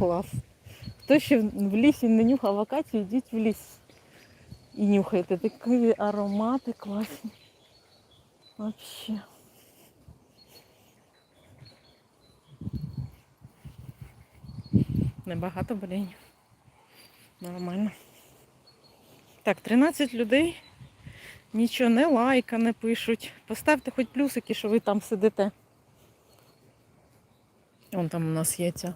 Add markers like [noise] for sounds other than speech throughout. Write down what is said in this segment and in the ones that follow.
Клас. Хто ще в лісі не нюхав акацію, йдіть в ліс. І нюхайте. Такі аромати класні. Вообще. Небагато блін. Нормально. Так, 13 людей. Нічого не лайка не пишуть. Поставте хоч плюсики, що ви там сидите. Вон там у нас є ця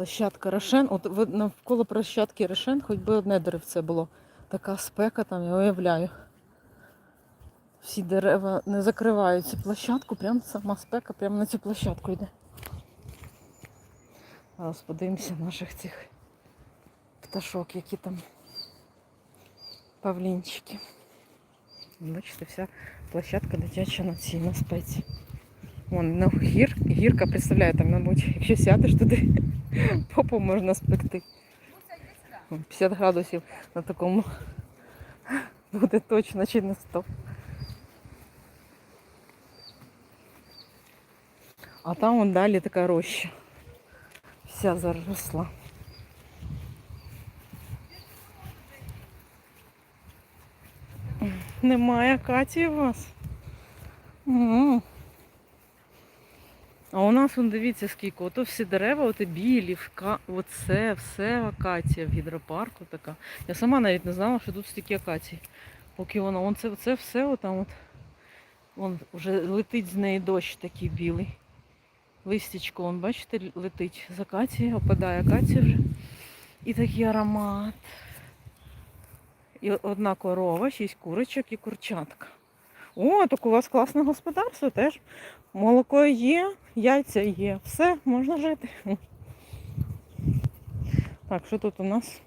площадка Рошен. От навколо площадки Рошен хоч би одне деревце було. Така спека там, я уявляю. Всі дерева не закривають цю площадку, прям сама спека прямо на цю площадку йде. Зараз подивимося наших цих пташок, які там павлінчики. Бачите, вся площадка дитяча на цій на спеці. Вон ну, гір, гірка, представляю, там, мабуть, якщо сядеш туди, [laughs] попу можна спекти. 50 градусів на такому буде точно чи не 100. А там вон далі така роща. Вся заросла. Немає Каті у вас. М. А у нас, вон, дивіться, скільки. Ото всі дерева, ото білі, вка... оце, все акація в гідропарку така. Я сама навіть не знала, що тут стільки акацій. Поки воно, вон це, це все отам от. Вон вже летить з неї дощ такий білий. Листячко, вон, бачите, летить з акації, опадає акація вже. І такий аромат. І одна корова, шість курочок і курчатка. О, так у вас класне господарство теж. Молоко є, яйця є. Все, можна жити. Так, що тут у нас?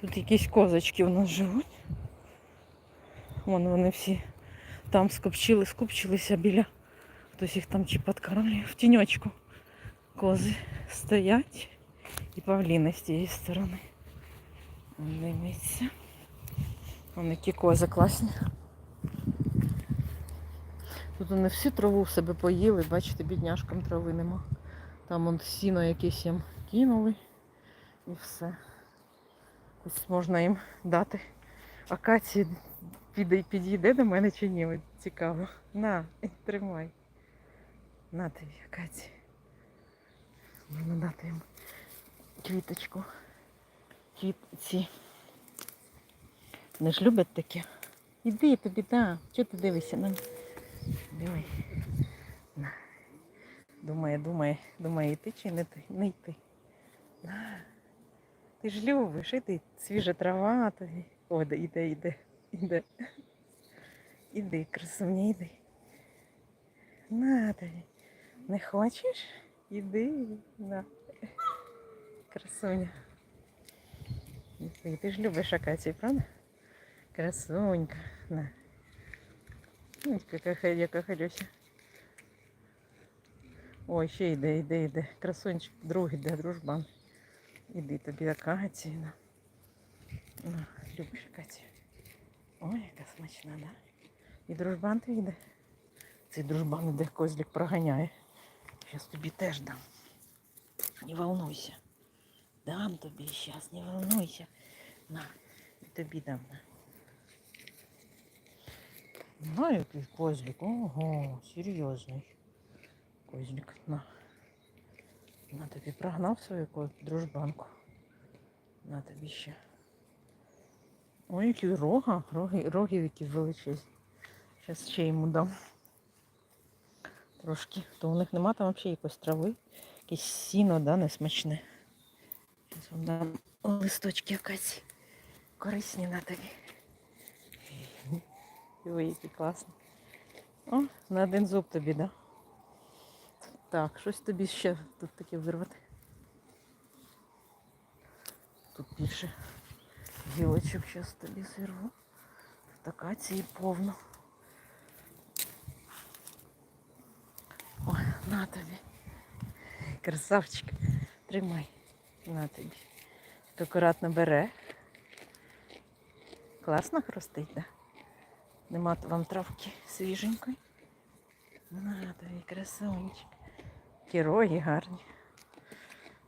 Тут якісь козочки у нас живуть. Вон вони всі там скопчили, скупчилися біля. Хтось їх там чи підкармлює. В тіньочку кози стоять. І павліни з тієї сторони. Дивіться. Вон які кози класні. Тут вони всі траву в себе поїли, бачите, бідняшкам трави нема. Там он сіно якесь їм кинули і все. Ось можна їм дати. Акації підійде до мене чи ні, цікаво. На, тримай. На тобі, акації. Можна дати їм квіточку. Квітці. Вони ж люблять таке. Іди тобі, да. Чого ти дивишся на На. Думає, думає, думає, йти чи не, ти- не йти. Ти ж любиш, іди, свіжа трава тобі. О, іде, іде, іде. Іди, красуня, іди. На тобі. Не хочеш? Іди, на. Красуня. Ти ж любиш акацію, правда? Красунька. На. Ось яка, яка халюся. Ой, ще йде, йде, йде. Красунчик, другий йде, дружбан. Іди тобі акація. На. На, любиш акацію. Ой, яка смачна, да? І дружбан ти йде. Цей дружбан іде, козлик проганяє. Зараз тобі теж дам. Не волнуйся. Дам тобі зараз, не волнуйся. На, і тобі дам. На. Ну, який козлик. Ого, серйозний. Козлик. На. На тобі прогнав свою дружбанку. На тобі ще. Ой, які рога. Роги, роги які величезні. Зараз ще йому дам. Трошки. То у них нема там взагалі якоїсь трави. Якесь сіно, да, несмачне. Зараз вам дам листочки якась. Корисні на тобі. Ой, який класний. О, на один зуб тобі, да? Так, щось тобі ще тут таке вирвати. Тут більше гілочок зараз тобі зірву. Тут акації повно. Ой, на тобі. Красавчик. Тримай. На тобі. Так акуратно бере. Класно хрустить, да? Нема вам травки свіженької. Надо і красунчик. Герої гарні.